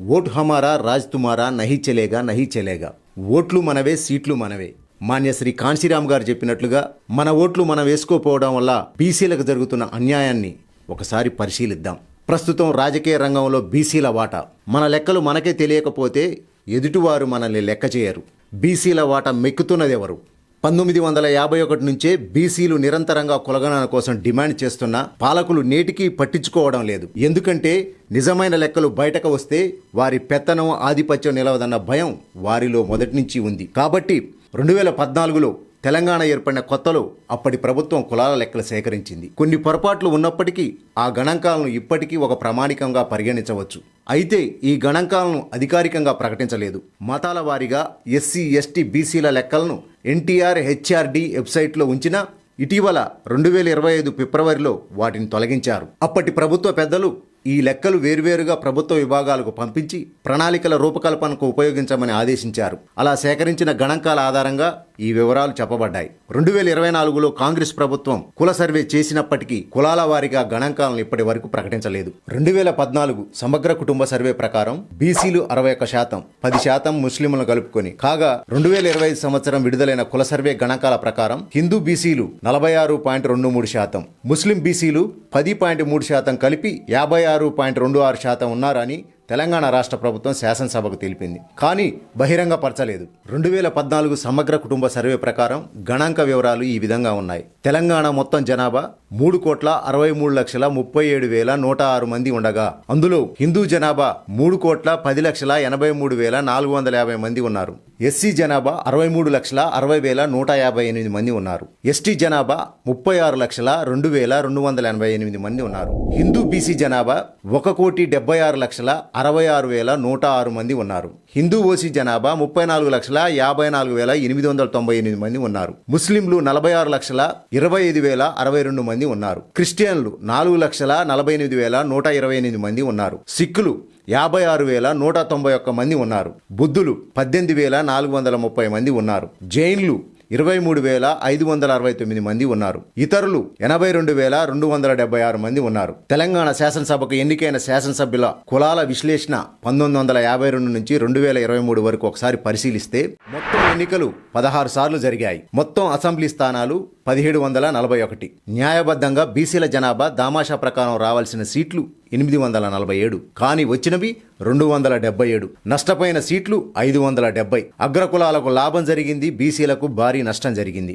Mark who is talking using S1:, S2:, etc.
S1: Vote హమారా రాజ్ తుమారా నహి చెలేగా నహి చెలేగా. ఓట్లు మనవే సీట్లు మనవే. మాన్య శ్రీ కాంశీరామ్ గారు చెప్పినట్లుగా మన ఓట్లు మనం వేసుకోపోవడం వల్ల బీసీలకు జరుగుతున్న అన్యాయాన్ని ఒకసారి పరిశీలిద్దాం. ప్రస్తుతం రాజకీయ రంగంలో బీసీల వాటా. మన లెక్కలు మనకే తెలియకపోతే ఎదుటివారు మనల్ని లెక్క చేయరు. బీసీల వాటా మెక్కుతున్నదెవరు? పంతొమ్మిది వందల యాభై ఒకటి నుంచే బీసీలు నిరంతరంగా కులగణన కోసం డిమాండ్ చేస్తున్న పాలకులు నేటికి పట్టించుకోవడం లేదు. ఎందుకంటే నిజమైన లెక్కలు బయటకు వస్తే వారి పెత్తనం ఆధిపత్యం నిలవదన్న భయం వారిలో మొదటి నుంచి ఉంది. కాబట్టి రెండు వేల పద్నాలుగులో తెలంగాణ ఏర్పడిన కొత్తలో అప్పటి ప్రభుత్వం కులాల లెక్కలు సేకరించింది. కొన్ని పొరపాట్లు ఉన్నప్పటికీ ఆ గణాంకాలను ఇప్పటికీ ఒక ప్రామాణికంగా పరిగణించవచ్చు. అయితే ఈ గణాంకాలను అధికారికంగా ప్రకటించలేదు. మతాల వారీగా ఎస్సీ ఎస్టీ బీసీల లెక్కలను ఎన్టీఆర్ హెచ్ఆర్డి వెబ్సైట్లో ఉంచినా ఇటీవల రెండు వేల ఇరవై ఐదు ఫిబ్రవరిలో వాటిని తొలగించారు. అప్పటి ప్రభుత్వ పెద్దలు ఈ లెక్కలు వేర్వేరుగా ప్రభుత్వ విభాగాలకు పంపించి ప్రణాళికల రూపకల్పనకు ఉపయోగించమని ఆదేశించారు. అలా సేకరించిన గణాంకాల ఆధారంగా ఈ వివరాలు చెప్పబడ్డాయి. రెండు వేల ఇరవై నాలుగులో కాంగ్రెస్ ప్రభుత్వం కుల సర్వే చేసినప్పటికీ కులాల వారీగా గణాంకాలను ఇప్పటి వరకు ప్రకటించలేదు. రెండు వేల పద్నాలుగు సమగ్ర కుటుంబ సర్వే ప్రకారం బీసీలు అరవై ఒక్క శాతం పది శాతం ముస్లింలను కలుపుకొని కాగా రెండు వేల ఇరవై ఐదు సంవత్సరం విడుదలైన కుల సర్వే గణాంకాల ప్రకారం హిందూ బీసీలు నలభై ఆరు పాయింట్ రెండు మూడు శాతం ముస్లిం బీసీలు పది పాయింట్ మూడు శాతం కలిపి యాభై ఆరు పాయింట్ రెండు ఆరు శాతం ఉన్నారని తెలంగాణ రాష్ట్ర ప్రభుత్వం శాసనసభకు తెలిపింది. కానీ బహిరంగపరచలేదు. రెండు వేల పద్నాలుగు సమగ్ర కుటుంబ సర్వే ప్రకారం గణాంక వివరాలు ఈ విధంగా ఉన్నాయి. తెలంగాణ మొత్తం జనాభా మూడు కోట్ల అరవై మూడు లక్షల ముప్పై ఏడు వేల నూట ఆరు మంది ఉండగా. అందులో హిందూ జనాభా మూడు కోట్ల పది లక్షల ఎనభై మూడు వేల నాలుగు వందల యాభై మంది ఉన్నారు. ఎస్సీ జనాభా అరవై మూడు లక్షల అరవై వేల నూట యాభై ఎనిమిది మంది ఉన్నారు. ఎస్టీ జనాభా ముప్పై ఆరు లక్షల రెండు వేల రెండు వందల ఎనభై ఎనిమిది మంది ఉన్నారు. హిందూ బీసీ జనాభా ఒక కోటి డెబ్బై ఆరు లక్షల అరవై ఆరు వేల నూట ఆరు మంది ఉన్నారు. హిందూ ఓసీ జనాభా ముప్పై నాలుగు లక్షల యాభై నాలుగు వేల ఎనిమిది వందల తొంభై ఎనిమిది మంది ఉన్నారు. ముస్లింలు నలభై ఆరు లక్షల ఇరవై ఐదు వేల అరవై రెండు మంది మంది ఉన్నారు. క్రిస్టియన్లు నాలుగు లక్షల నలభై ఎనిమిది వేల నూట ఇరవై ఎనిమిది మంది ఉన్నారు. సిక్కులు యాభై ఆరు వేల నూట తొంభై ఒక్క మంది ఉన్నారు. బుద్ధులు పద్దెనిమిది వేల నాలుగు వందల ముప్పై మంది ఉన్నారు. జైన్లు ఇరవై మూడు వేల ఐదు వందల అరవై తొమ్మిది మంది ఉన్నారు. ఇతరులు ఎనభై రెండు వేల రెండు వందల డెబ్బై ఆరు మంది ఉన్నారు. తెలంగాణ శాసనసభకు ఎన్నికైన శాసనసభ్యుల కులాల విశ్లేషణ పంతొమ్మిది వందల యాభై రెండు నుంచి రెండు వేల ఇరవై మూడు వరకు ఒకసారి పరిశీలిస్తే మొత్తం ఎన్నికలు పదహారు సార్లు జరిగాయి. మొత్తం అసెంబ్లీ స్థానాలు పదిహేడు వందల నలభై ఒకటి. న్యాయబద్ధంగా బీసీల జనాభా దామాషా ప్రకారం రావాల్సిన సీట్లు ఎనిమిది వందల నలభై ఏడు. కానీ వచ్చినవి రెండు వందల డెబ్బై ఏడు. నష్టపోయిన సీట్లు ఐదు వందల డెబ్బై. అగ్రకులాలకు లాభం జరిగింది బీసీలకు భారీ నష్టం జరిగింది.